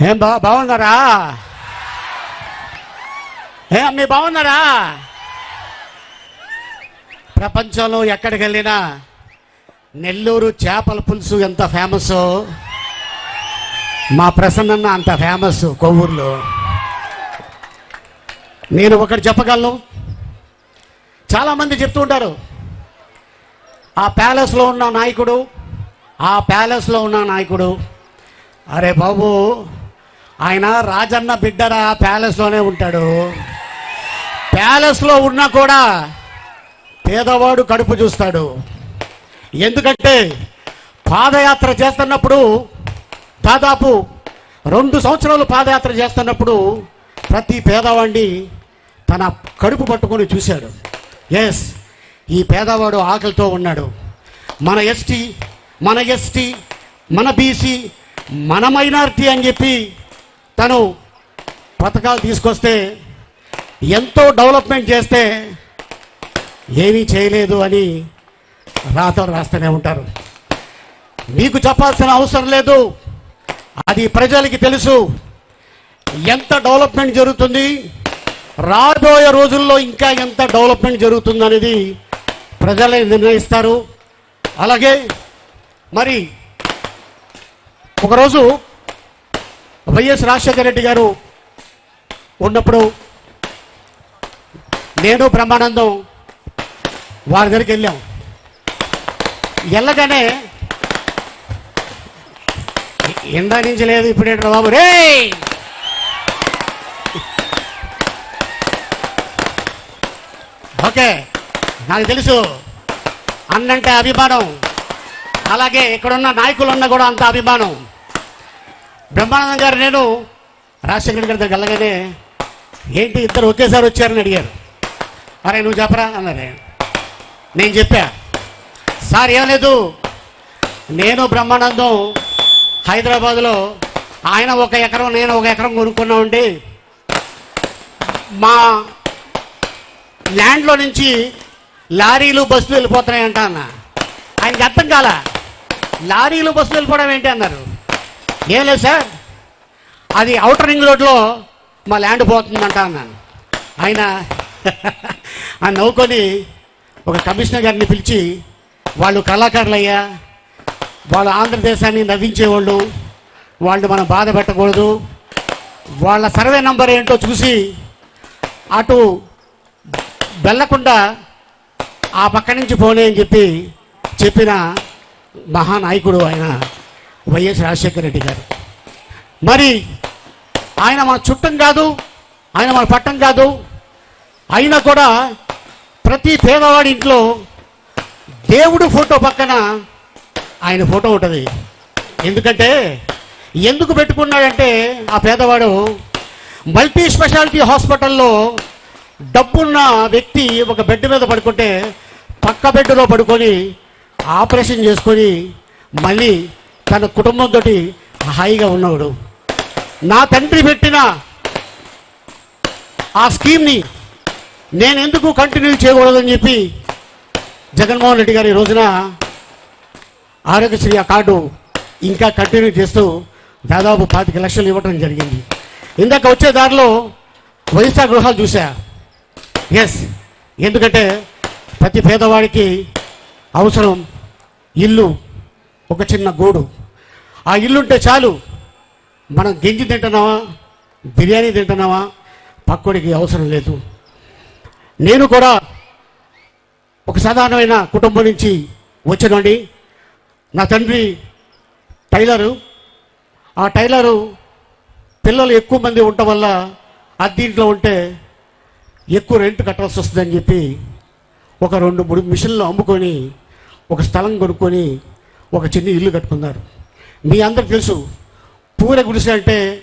ఏం బా బాగున్నారా? ఏ అమ్మి బాగున్నారా? ప్రపంచంలో ఎక్కడికి వెళ్ళినా నెల్లూరు చేపల పులుసు ఎంత ఫేమస్? మా ప్రసన్నన్న అంత ఫేమస్ కొవ్వూరులో. నేను ఒకటి చెప్పగలను? చాలామంది చెప్తూ ఉంటారు. ఆ ప్యాలెస్లో ఉన్న నాయకుడు ఆ ప్యాలెస్లో ఉన్న నాయకుడు అరే బాబు ఆయన రాజన్న బిడ్డరా ప్యాలెస్లోనే ఉంటాడు. ప్యాలెస్లో ఉన్నా కూడా పేదవాడు కడుపు చూస్తాడు. ఎందుకంటే పాదయాత్ర చేస్తున్నప్పుడు దాదాపు రెండు సంవత్సరాలు పాదయాత్ర చేస్తున్నప్పుడు ప్రతి పేదవాడిని తన కడుపు పట్టుకొని చూశాడు. ఎస్ ఈ పేదవాడు ఆకలితో ఉన్నాడు. మన ఎస్టీ మన ఎస్టీ మన బీసీ మన మైనారిటీ అని చెప్పి తను పథకాలు తీసుకొస్తే ఎంతో డెవలప్మెంట్ చేస్తే ఏమీ చేయలేదు అని రాతలు రాస్తూనే ఉంటారు. మీకు చెప్పాల్సిన అవసరం లేదు. అది ప్రజలకి తెలుసు. ఎంత డెవలప్మెంట్ జరుగుతుంది? రాబోయే రోజుల్లో ఇంకా ఎంత డెవలప్మెంట్ జరుగుతుంది అనేది ప్రజలే నిర్ణయిస్తారు. అలాగే మరి ఒకరోజు వైఎస్ రాజశేఖర రెడ్డి గారు ఉన్నప్పుడు నేను బ్రహ్మానందం వారి దగ్గరికి వెళ్ళాం. వెళ్ళగానే ఇందా నుంచి లేదు ఇప్పుడేంటారు బాబు? రే ఓకే నాకు తెలుసు. అన్నంటే అభిమానం. అలాగే ఇక్కడున్న నాయకులున్న కూడా అంత అభిమానం. బ్రహ్మానందం గారు నేను రాజశేఖర గారి దగ్గర వెళ్ళగానే ఏంటి ఇద్దరు ఒకేసారి వచ్చారని అడిగారు. అరే నువ్వు చెప్పరా? అన్నారు. నేను చెప్పా. సార్ ఏం లేదు. నేను బ్రహ్మానందం హైదరాబాద్లో ఆయన ఒక ఎకరం నేను ఒక ఎకరం కొనుక్కున్నామండి మా ల్యాండ్లో నుంచి లారీలు బస్సులు వెళ్ళిపోతున్నాయంట అన్న. ఆయనకి అర్థం కాల? లారీలు బస్సులు వెళ్ళిపోవడం ఏంటి అన్నారు. ఏం లేదు సార్. అది అవుటర్ రింగ్ రోడ్లో మా ల్యాండ్ పోతుందంట అన్నాను. ఆయన ఆ నవ్వుకొని ఒక కమిషనర్ గారిని పిలిచి వాళ్ళు కళాకారులు అయ్యా వాళ్ళు ఆంధ్రదేశాన్ని నవ్వించేవాళ్ళు వాళ్ళు మనం బాధ పెట్టకూడదు. వాళ్ళ సర్వే నంబర్ ఏంటో చూసి అటు వెళ్ళకుండా ఆ పక్క నుంచి పోనీ అని చెప్పి చెప్పిన మహానాయకుడు ఆయన వైఎస్ రాజశేఖర రెడ్డి గారు. మరి ఆయన మన చుట్టం కాదు ఆయన మన పట్టం కాదు. అయినా కూడా ప్రతి పేదవాడి ఇంట్లో దేవుడు ఫోటో పక్కన ఆయన ఫోటో ఉంటుంది. ఎందుకంటే ఎందుకు పెట్టుకున్నాడంటే ఆ పేదవాడు మల్టీ స్పెషాలిటీ హాస్పిటల్లో డబ్బున్న వ్యక్తి ఒక బెడ్ మీద పడుకుంటే పక్క బెడ్లో పడుకొని ఆపరేషన్ చేసుకొని మళ్ళీ తన కుటుంబంతో హాయిగా ఉన్నాడు నా తండ్రి పెట్టిన ఆ స్కీమ్ని నేను ఎందుకు కంటిన్యూ చేయకూడదని చెప్పి జగన్మోహన్ రెడ్డి గారు ఈ రోజున ఆరోగ్యశ్రీ ఆ కార్డు ఇంకా కంటిన్యూ చేస్తూ దాదాపు పాతిక లక్షలు ఇవ్వడం జరిగింది. ఇందాక వచ్చే దారిలో వైఎస్ఆర్ గృహాలు చూసా ఎస్ ఎందుకంటే ప్రతి పేదవాడికి అవసరం ఇల్లు ఒక చిన్న గూడు. ఆ ఇల్లు ఉంటే చాలు. మనం గింజి తింటున్నావా? బిర్యానీ తింటున్నావా? పక్కోడికి అవసరం లేదు. నేను కూడా ఒక సాధారణమైన కుటుంబం నుంచి వచ్చానండి. నా తండ్రి టైలరు. ఆ టైలరు పిల్లలు ఎక్కువ మంది ఉండటం వల్ల అద్దీంట్లో ఉంటే ఎక్కువ రెంట్ కట్టాల్సి వస్తుందని చెప్పి ఒక రెండు మూడు మిషన్లు అమ్ముకొని ఒక స్థలం కొనుక్కొని ఒక చిన్న ఇల్లు కట్టుకున్నారు. మీ అందరికి తెలుసు పూర గుడిసె అంటే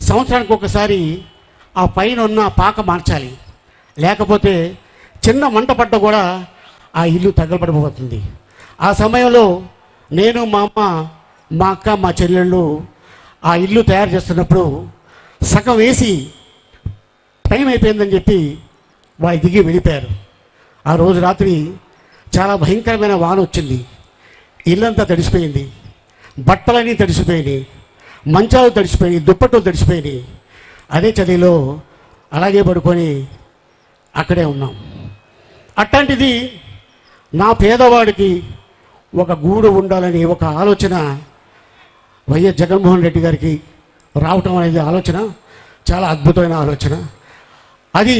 సంవత్సరానికి ఒకసారి ఆ పైన ఉన్న పాక మార్చాలి. లేకపోతే చిన్న మంట పడ్డ కూడా ఆ ఇల్లు తగలబడిపోతుంది. ఆ సమయంలో నేను మా అమ్మ మా అక్క మా చెల్లెళ్ళు ఆ ఇల్లు తయారు చేస్తున్నప్పుడు సగం వేసి టైం అయిపోయిందని చెప్పి వారి దిగి వెళ్ళిపోయారు. ఆ రోజు రాత్రి చాలా భయంకరమైన వాన వచ్చింది. ఇల్లంతా తడిసిపోయింది. బట్టలన్నీ తడిసిపోయినాయి. మంచాలు తడిసిపోయి దుప్పట్లు తడిసిపోయినాయి. అదే చలిలో అలాగే పడుకొని అక్కడే ఉన్నాం. అట్లాంటిది నా పేదవాడికి ఒక గూడు ఉండాలని ఒక ఆలోచన వైఎస్ జగన్మోహన్ రెడ్డి గారికి రావటం అనేది ఆలోచన చాలా అద్భుతమైన ఆలోచన. అది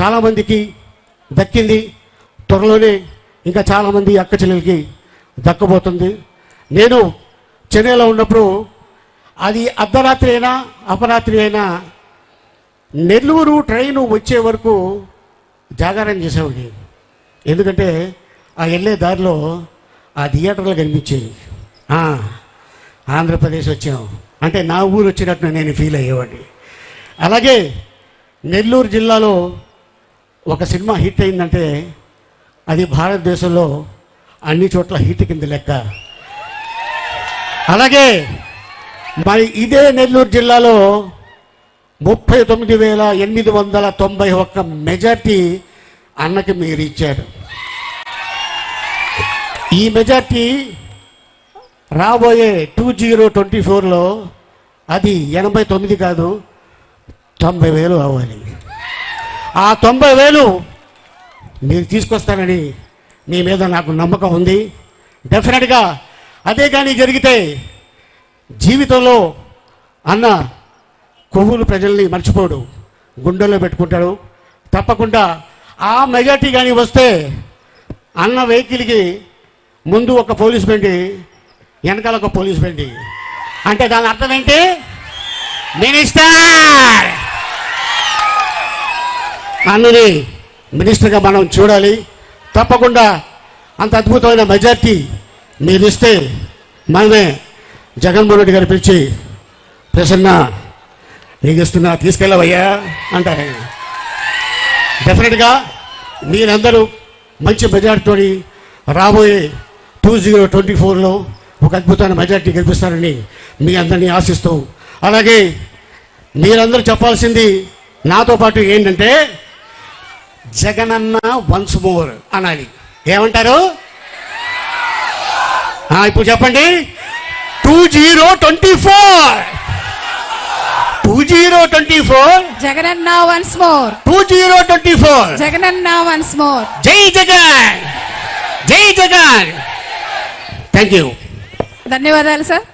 చాలామందికి దక్కింది త్వరలోనే ఇంకా చాలామంది అక్క చెల్లెలకి దక్కబోతుంది. నేను చెన్నైలో ఉన్నప్పుడు అది అర్ధరాత్రి అయినా అపరాత్రి అయినా నెల్లూరు ట్రైను వచ్చే వరకు జాగారం చేసేవాడి ఎందుకంటే ఆ వెళ్ళే దారిలో ఆ థియేటర్లు కనిపించేవి. ఆంధ్రప్రదేశ్ వచ్చాం. అంటే నా ఊరు వచ్చినట్టు నేను ఫీల్ అయ్యేవాడిని. అలాగే నెల్లూరు జిల్లాలో ఒక సినిమా హిట్ అయిందంటే అది భారతదేశంలో అన్ని చోట్ల హిట్ కింద లెక్క. అలాగే మరి ఇదే నెల్లూరు జిల్లాలో ముప్పై తొమ్మిది వేల ఎనిమిది వందల తొంభై ఒక్క మెజార్టీ అన్నకి మీరు ఇచ్చారు. ఈ మెజార్టీ రాబోయే టూ జీరో ట్వంటీ ఫోర్లో అది ఎనభై తొమ్మిది కాదు తొంభై వేలు అవ్వాలి. ఆ తొంభై వేలు మీరు తీసుకొస్తారని మీ మీద నాకు నమ్మకం ఉంది. డెఫినెట్గా అదే కానీ జరిగితే జీవితంలో అన్న కొవ్వులు ప్రజల్ని మర్చిపోడు. గుండెల్లో పెట్టుకుంటాడు. తప్పకుండా ఆ మెజార్టీ కానీ వస్తే అన్న వెహికల్కి ముందు ఒక పోలీస్ బండి వెనకాల ఒక పోలీస్ బండి. అంటే దాని అర్థం ఏంటి? మినిస్టర్! అన్నని మినిస్టర్గా మనం చూడాలి. తప్పకుండా అంత అద్భుతమైన మెజార్టీ మీరు ఇస్తే మనమే జగన్మోహన్ రెడ్డి గారు పిలిచి ప్రసన్న నీకు ఇస్తున్నా తీసుకెళ్ళవయ్యా అంటారు ఆయన. డెఫినెట్గా మీరందరూ మంచి మెజార్టీతో రాబోయే టూ జీరో ట్వంటీ ఫోర్లో ఒక అద్భుతమైన మెజార్టీ గెలిపిస్తారని మీ అందరినీ ఆశిస్తూ అలాగే మీరందరూ చెప్పాల్సింది నాతో పాటు ఏంటంటే జగనన్న వన్స్ మోర్ అనాలి. ఏమంటారు? ఇప్పుడు చెప్పండి. Two zero twenty four two zero twenty four Jagananna once more two zero twenty four Jagananna once more జై జగన్ జై జగన్ థ్యాంక్ యూ ధన్యవాదాలు సార్